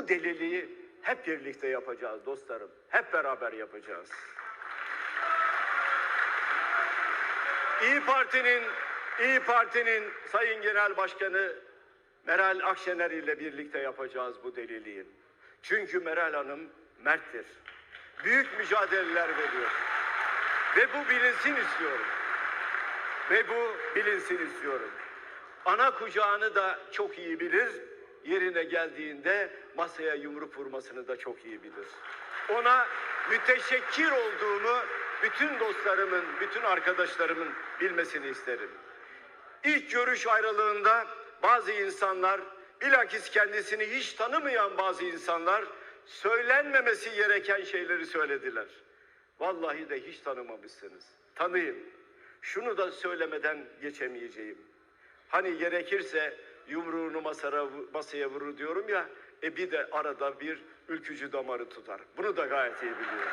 Bu deliliği hep birlikte yapacağız dostlarım. Hep beraber yapacağız. İyi Parti'nin İyi Parti'nin Sayın Genel Başkanı Meral Akşener ile birlikte yapacağız bu deliliği. Çünkü Meral Hanım merttir. Büyük mücadeleler veriyor. Ve bu bilinsin istiyorum. Ve bu bilinsin istiyorum. Ana kucağını da çok iyi bilir. Yerine geldiğinde masaya yumruk vurmasını da çok iyi bilir. Ona müteşekkir olduğumu bütün dostlarımın, bütün arkadaşlarımın bilmesini isterim. İlk görüş ayrılığında bazı insanlar, bilakis kendisini hiç tanımayan bazı insanlar söylenmemesi gereken şeyleri söylediler. Vallahi de hiç tanımamışsınız. Tanıyın. Şunu da söylemeden geçemeyeceğim. Hani gerekirse yumruğunu masara, masaya vurur diyorum ya, e bir de arada bir ülkücü damarı tutar. Bunu da gayet iyi biliyorum.